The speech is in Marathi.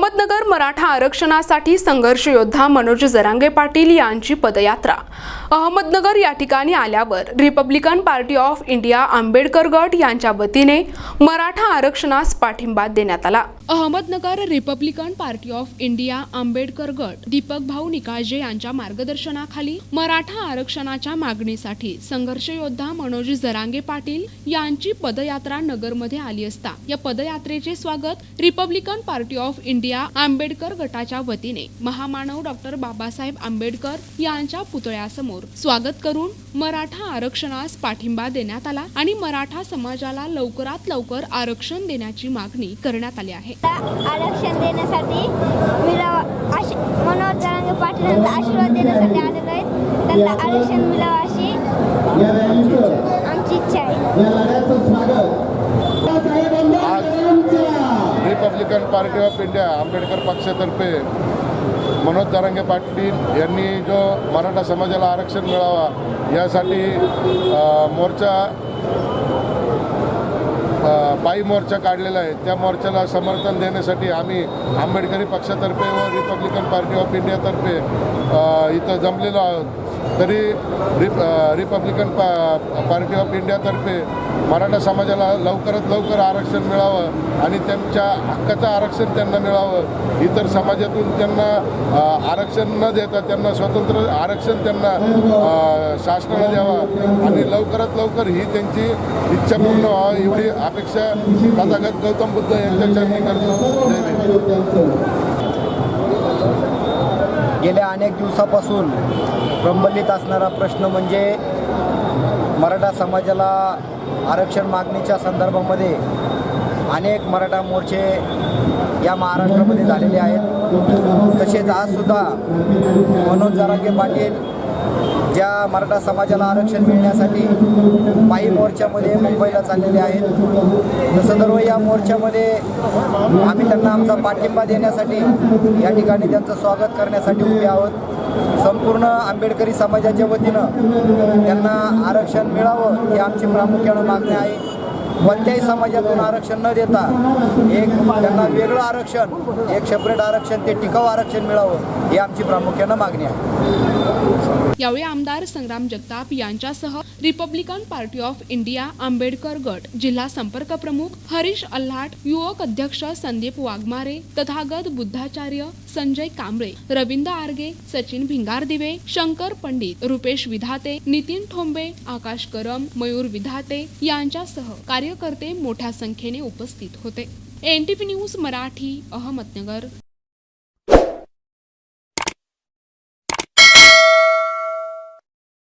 अहमदनगर मराठा आरक्षणासाठी संघर्ष योद्धा मनोज जरांगे पाटील यांची पदयात्रा. अहमदनगर या ठिकाणी आल्यावर Republican Party of India Ambedkar गट यांच्या वतीने मराठा आरक्षणास पाठिंबा देण्यात आला. Ahmednagar Republican Party of India Ambedkar गट दीपक भाऊ निकाळजे यांच्या मार्गदर्शनाखाली मराठा आरक्षणाच्या मागणीसाठी संघर्ष योद्धा मनोज जरांगे पाटील यांची पदयात्रा नगरमध्ये आली असता या पदयात्रेचे स्वागत Republican Party of India Ambedkar गटाच्या वतीने महामानव डॉक्टर बाबासाहेब आंबेडकर यांच्या पुतळ्यासमोर स्वागत करून मराठा आरक्षणास पाठिंबा देण्यात आला आणि मराठा समाजाला लवकरात लवकर आरक्षण देण्याची मागणी करण्यात आली आहे. आरक्षण देण्यासाठी मिळावं आश मनोज जरांगे पाटील यांचा आशीर्वाद देण्यासाठी आलेलो आहेत. त्यांना आरक्षण मिळावं अशी आमची इच्छा आहे. Republican Party of India Ambedkar पक्षातर्फे मनोज दारांगे पाटील यांनी जो मराठा समाजाला आरक्षण मिळावा यासाठी मोर्चा पायी मोर्चा काढलेला आहे. त्या मोर्चाला समर्थन देण्यासाठी आम्ही आंबेडकरी पक्षातर्फे व रिपब्लिकन पार्टी ऑफ इंडियातर्फे इथं जमलेलो आहोत. तरी rep Republican par Party of इंडियातर्फे Maratha समाजाला लवकरात लवकर आरक्षण मिळावं आणि त्यांच्या हक्काचं आरक्षण त्यांना मिळावं. इतर समाजातून त्यांना आरक्षण न देता त्यांना स्वतंत्र आरक्षण त्यांना शासनाला द्यावा. आणि लवकरात लवकर ही त्यांची इच्छा पूर्ण व्हावी एवढी अपेक्षा तथागत गौतम बुद्ध यांच्या चरणी करतो. गेल्या अनेक दिवसापासून प्रंबलित असणारा प्रश्न म्हणजे मराठा समाजाला आरक्षण मागणीच्या संदर्भामध्ये अनेक मराठा मोर्चे या महाराष्ट्रामध्ये झालेले आहेत. तसेच आजसुद्धा मनोज जरांगे पाटील ज्या मराठा समाजाला आरक्षण मिळण्यासाठी पायी मोर्चामध्ये मुंबईला चाललेले आहेत. तसं सर्व या मोर्चामध्ये आम्ही त्यांना आमचा पाठिंबा देण्यासाठी या ठिकाणी त्यांचं स्वागत करण्यासाठी उभे आहोत. संपूर्ण आंबेडकरी समाजाच्या वतीनं त्यांना आरक्षण मिळावं ही आमची प्रामुख्यानं मागणी आहे. कोणत्याही समाजातून आरक्षण न देता एक त्यांना वेगळं आरक्षण एक सेपरेट आरक्षण ते टिकाऊ आरक्षण मिळावं ही आमची प्रामुख्यानं मागणी आहे. यावेळी आमदार संग्राम जगताप यांच्यासह Republican Party of India Ambedkar गट जिल्हा संपर्क प्रमुख हरीश अल्हाट युवक अध्यक्ष संदीप वाघमारे तथागत बुद्धाचार्य संजय कांबळे रवींद्र आर्गे सचिन भिंगारदिवे शंकर पंडित रुपेश विधाते नितीन ठोंबे आकाश करम मयूर विधाते यांच्यासह कार्य कार्यकर्ते मोठ्या संख्येने उपस्थित होते. NTP news Marathi Ahmednagar.